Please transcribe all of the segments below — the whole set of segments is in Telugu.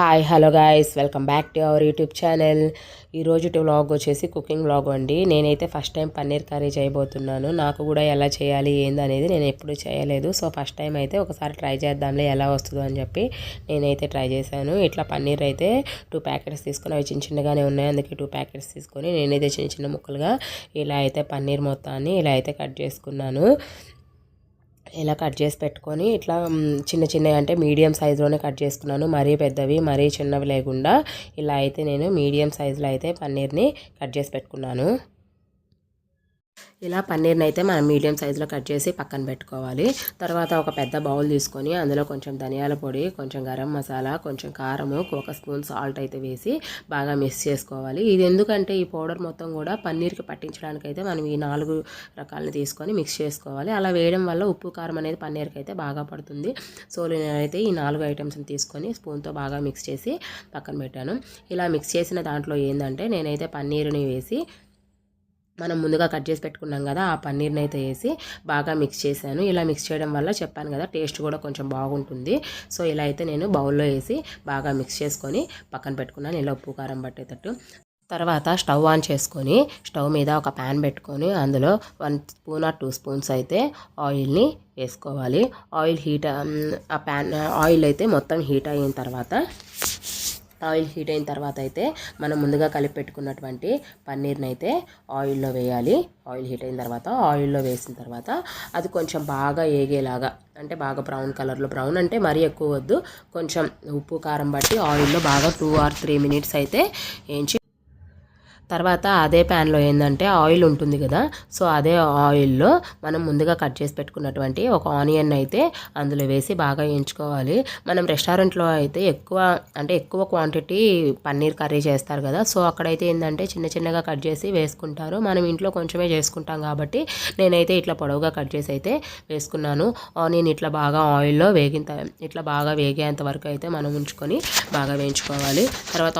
Hi hello guys welcome back to our YouTube channel ఈరోజు వ్లాగ్ వచ్చేసి కుకింగ్ వ్లాగ్ అండి. నేనైతే ఫస్ట్ టైం పన్నీర్ కర్రీ చేయబోతున్నాను. నాకు కూడా ఎలా చేయాలి ఏంది అనేది నేను ఎప్పుడు చేయలేదు. సో ఫస్ట్ టైం అయితే ఒకసారి ట్రై చేద్దాంలే ఎలా వస్తుందో అని చెప్పి నేనైతే ట్రై చేశాను. ఇట్లా పన్నీర్ అయితే టూ ప్యాకెట్స్ తీసుకొని అవి చిన్న చిన్నగానే ఉన్నాయి. అందుకే టూ ప్యాకెట్స్ తీసుకొని నేనైతే చిన్న చిన్న ముక్కలుగా ఇలా అయితే పన్నీర్ మొత్తాన్ని ఇలా అయితే కట్ చేసుకున్నాను. ఇలా కట్ చేసి పెట్టుకొని ఇట్లా చిన్న చిన్నవి అంటే మీడియం సైజులోనే కట్ చేసుకున్నాను. మరీ పెద్దవి మరీ చిన్నవి లేకుండా ఇలా అయితే నేను మీడియం సైజులో అయితే పన్నీర్ని కట్ చేసి పెట్టుకున్నాను. ఇలా పన్నీర్ని అయితే మనం మీడియం సైజులో కట్ చేసి పక్కన పెట్టుకోవాలి. తర్వాత ఒక పెద్ద బౌల్ తీసుకొని అందులో కొంచెం ధనియాల పొడి కొంచెం గరం మసాలా కొంచెం కారము ఒక స్పూన్ సాల్ట్ అయితే వేసి బాగా మిక్స్ చేసుకోవాలి. ఇది ఎందుకంటే ఈ పౌడర్ మొత్తం కూడా పన్నీర్కి పట్టించడానికి అయితే మనం ఈ నాలుగు రకాలను తీసుకొని మిక్స్ చేసుకోవాలి. అలా వేయడం వల్ల ఉప్పు కారం అనేది పన్నీర్కి అయితే బాగా పడుతుంది. సో నేనైతే ఈ నాలుగు ఐటమ్స్ని తీసుకొని స్పూన్తో బాగా మిక్స్ చేసి పక్కన పెట్టాను. ఇలా మిక్స్ చేసిన దాంట్లో ఏంటంటే నేనైతే పన్నీరుని వేసి మనం ముందుగా కట్ చేసి పెట్టుకున్నాం కదా ఆ పన్నీర్ని అయితే వేసి బాగా మిక్స్ చేశాను. ఇలా మిక్స్ చేయడం వల్ల చెప్పాను కదా టేస్ట్ కూడా కొంచెం బాగుంటుంది. సో ఇలా అయితే నేను బౌల్లో వేసి బాగా మిక్స్ చేసుకొని పక్కన పెట్టుకున్నాను. ఇలా ఉప్పు కారం పట్టేటట్టు. తర్వాత స్టవ్ ఆన్ చేసుకొని స్టవ్ మీద ఒక ప్యాన్ పెట్టుకొని అందులో one spoon or two spoons అయితే ఆయిల్ని వేసుకోవాలి. ఆయిల్ హీట్ ఆ ప్యాన్ ఆయిల్ అయితే మొత్తం హీట్ అయిన తర్వాత ఆయిల్ హీట్ అయిన తర్వాత అయితే మనం ముందుగా కలిపి పెట్టుకున్నటువంటి పన్నీర్ని అయితే ఆయిల్లో వేయాలి. ఆయిల్ హీట్ అయిన తర్వాత ఆయిల్లో వేసిన తర్వాత అది కొంచెం బాగా ఏగేలాగా అంటే బాగా బ్రౌన్ కలర్లో బ్రౌన్ అంటే మరీ ఎక్కువ వద్దు కొంచెం ఉప్పు కారం బట్టి ఆయిల్లో బాగా టూ ఆర్ త్రీ మినిట్స్ అయితే వేయించి తర్వాత అదే ప్యాన్లో ఏంటంటే ఆయిల్ ఉంటుంది కదా సో అదే ఆయిల్లో మనం ముందుగా కట్ చేసి పెట్టుకున్నటువంటి ఒక ఆనియన్ అయితే అందులో వేసి బాగా వేయించుకోవాలి. మనం రెస్టారెంట్లో అయితే ఎక్కువ అంటే ఎక్కువ క్వాంటిటీ పన్నీర్ కర్రీ చేస్తారు కదా సో అక్కడైతే ఏంటంటే చిన్న చిన్నగా కట్ చేసి వేసుకుంటారు. మనం ఇంట్లో కొంచెమే చేసుకుంటాం కాబట్టి నేనైతే ఇట్లా పొడవుగా కట్ చేసి అయితే వేసుకున్నాను. ఆనియన్ ఇట్లా బాగా ఆయిల్లో వేగిన ఇట్లా బాగా వేగేంత వరకు అయితే మనం ఉంచుకొని బాగా వేయించుకోవాలి. తర్వాత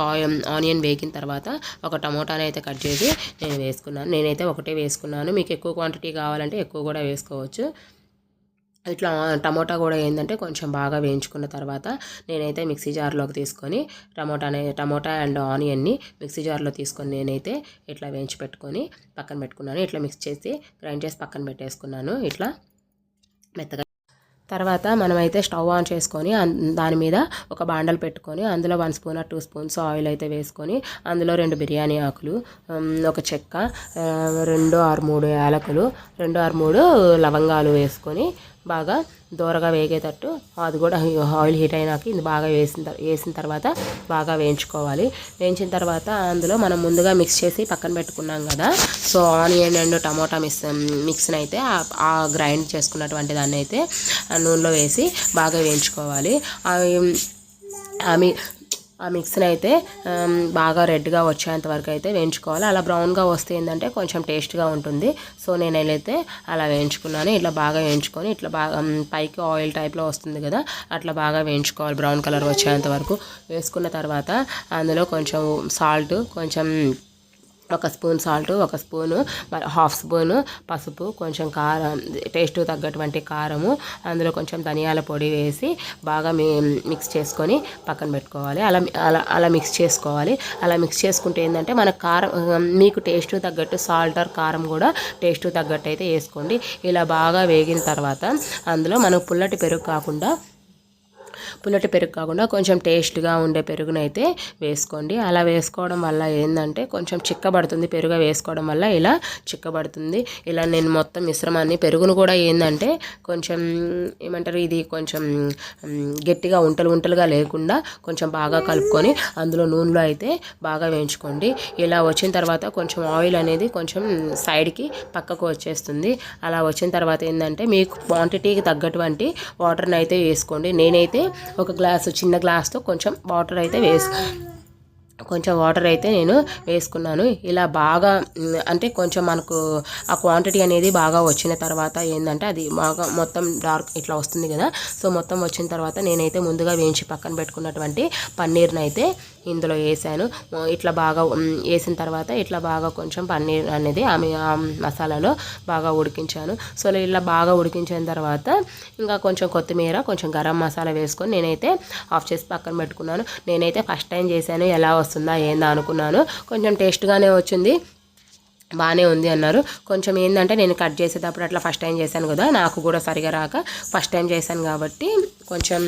ఆనియన్ వేగిన తర్వాత ఒక టమోటా అయితే కట్ చేసి నేను వేసుకున్నాను నేనైతే ఒకటే వేసుకున్నాను. మీకు ఎక్కువ క్వాంటిటీ కావాలంటే ఎక్కువ కూడా వేసుకోవచ్చు. ఇట్లా టమోటా కూడా ఏంటంటే కొంచెం బాగా వేయించుకున్న తర్వాత నేనైతే మిక్సీ జార్లోకి తీసుకొని టమోటా టమోటా అండ్ ఆనియన్ని మిక్సీ జార్లో తీసుకొని నేనైతే ఇట్లా వేయించి పెట్టుకొని పక్కన పెట్టుకున్నాను. ఇట్లా మిక్స్ చేసి గ్రైండ్ చేసి పక్కన పెట్టేసుకున్నాను. ఇట్లా మెత్తగా తర్వాత మనమైతే స్టవ్ ఆన్ చేసుకొని దాని మీద ఒక బాండలు పెట్టుకొని అందులో one spoon two spoons oil అయితే వేసుకొని అందులో రెండు బిర్యానీ ఆకులు ఒక చెక్క రెండు ఆరు మూడు యాలకులు రెండు ఆరు మూడు లవంగాలు వేసుకొని బాగా దూరగా వేగేటట్టు అది కూడా ఆయిల్ హీట్ అయినాక ఇది బాగా వేసిన వేసిన తర్వాత బాగా వేయించుకోవాలి. వేయించిన తర్వాత అందులో మనం ముందుగా మిక్స్ చేసి పక్కన పెట్టుకున్నాం కదా so onion and tomato mix మిక్స్ని అయితే ఆ గ్రైండ్ చేసుకున్నటువంటి దాన్ని అయితే నూనెలో వేసి బాగా వేయించుకోవాలి. అవి ఆ మిక్స్ని అయితే బాగా రెడ్గా వచ్చేంత వరకు అయితే వేయించుకోవాలి. అలా బ్రౌన్గా వస్తే ఏంటంటే కొంచెం టేస్ట్గా ఉంటుంది. సో నేను అయితే అలా వేయించుకున్నాను. ఇట్లా బాగా వేయించుకొని ఇట్లా బాగా పైకి ఆయిల్ టైప్లో వస్తుంది కదా అట్లా బాగా వేయించుకోవాలి. బ్రౌన్ కలర్ వచ్చేంత వరకు వేసుకున్న తర్వాత అందులో కొంచెం సాల్ట్ కొంచెం ఒక స్పూన్ సాల్ట్ ఒక స్పూను హాఫ్ స్పూను పసుపు కొంచెం కారం టేస్ట్ తగ్గటువంటి కారము అందులో కొంచెం ధనియాల పొడి వేసి బాగా మిక్స్ చేసుకొని పక్కన పెట్టుకోవాలి. అలా అలా అలా మిక్స్ చేసుకోవాలి. అలా మిక్స్ చేసుకుంటే ఏంటంటే మన కారం మీకు టేస్ట్ తగ్గట్టు సాల్ట్ ఆర్ కారం కూడా టేస్ట్ తగ్గట్టు అయితే వేసుకోండి. ఇలా బాగా వేగిన తర్వాత అందులో మనం పుల్లటి పెరుగు కాకుండా పుల్లటి పెరుగు కాకుండా కొంచెం టేస్ట్గా ఉండే పెరుగునైతే వేసుకోండి. అలా వేసుకోవడం వల్ల ఏంటంటే కొంచెం చిక్కబడుతుంది. పెరుగు వేసుకోవడం వల్ల ఇలా చిక్కబడుతుంది. ఇలా నేను మొత్తం మిశ్రమాన్ని పెరుగును కూడా ఏంటంటే కొంచెం ఏమంటారు ఇది కొంచెం గట్టిగా ఉంటలు ఉంటలుగా లేకుండా కొంచెం బాగా కలుపుకొని అందులో నూనెలో అయితే బాగా వేయించుకోండి. ఇలా వచ్చిన తర్వాత కొంచెం ఆయిల్ అనేది కొంచెం సైడ్కి పక్కకు వచ్చేస్తుంది. అలా వచ్చిన తర్వాత ఏంటంటే మీకు క్వాంటిటీకి తగ్గటువంటి వాటర్ని అయితే వేసుకోండి. నేనైతే ఒక గ్లాసు చిన్న గ్లాస్తో కొంచెం వాటర్ అయితే వేసు కొంచెం వాటర్ అయితే నేను వేసుకున్నాను. ఇలా బాగా అంటే కొంచెం మనకు ఆ క్వాంటిటీ అనేది బాగా వచ్చిన తర్వాత ఏంటంటే అది బాగా మొత్తం డార్క్ ఇట్లా వస్తుంది కదా. సో మొత్తం వచ్చిన తర్వాత నేనైతే ముందుగా వేయించి పక్కన పెట్టుకున్నటువంటి పన్నీర్ని అయితే ఇందులో వేసాను. ఇట్లా బాగా వేసిన తర్వాత ఇట్లా బాగా కొంచెం పన్నీర్ అనేది ఆమె ఆ మసాలాలో బాగా ఉడికించాను. సో ఇలా బాగా ఉడికించిన తర్వాత ఇంకా కొంచెం కొత్తిమీర కొంచెం గరం మసాలా వేసుకొని నేనైతే ఆఫ్ చేసి పక్కన పెట్టుకున్నాను. నేనైతే ఫస్ట్ టైం చేశాను. ఎలా వస్తుందా ఏందా అనుకున్నాను. కొంచెం టేస్ట్గానే వచ్చింది. బాగానే ఉంది అన్నారు. కొంచెం ఏంటంటే నేను కట్ చేసేటప్పుడు అట్లా ఫస్ట్ టైం చేశాను కదా నాకు కూడా సరిగా రాక ఫస్ట్ టైం చేశాను కాబట్టి కొంచెం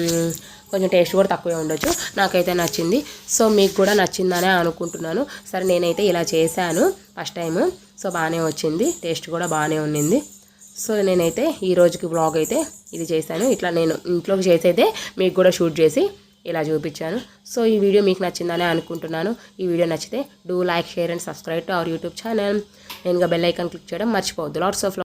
కొంచెం టేస్ట్ కూడా తక్కువే ఉండొచ్చు. నాకైతే నచ్చింది. సో మీకు కూడా నచ్చిందనే అనుకుంటున్నాను. సరే నేనైతే ఇలా చేశాను ఫస్ట్ టైము సో బాగానే వచ్చింది. టేస్ట్ కూడా బాగానే ఉండింది సో నేనైతే ఈ రోజుకి బ్లాగ్ అయితే ఇది చేశాను. ఇట్లా నేను ఇంట్లోకి చేసైతే మీకు కూడా షూట్ చేసి ఇలా చూపించాను. సో ఈ వీడియో మీకు నచ్చిందనే అనుకుంటున్నాను. ఈ వీడియో నచ్చితే do like share and subscribe to our YouTube channel. నేను బెల్ ఐకాన్ క్లిక్ చేయడం మర్చిపోవద్దు. Lots of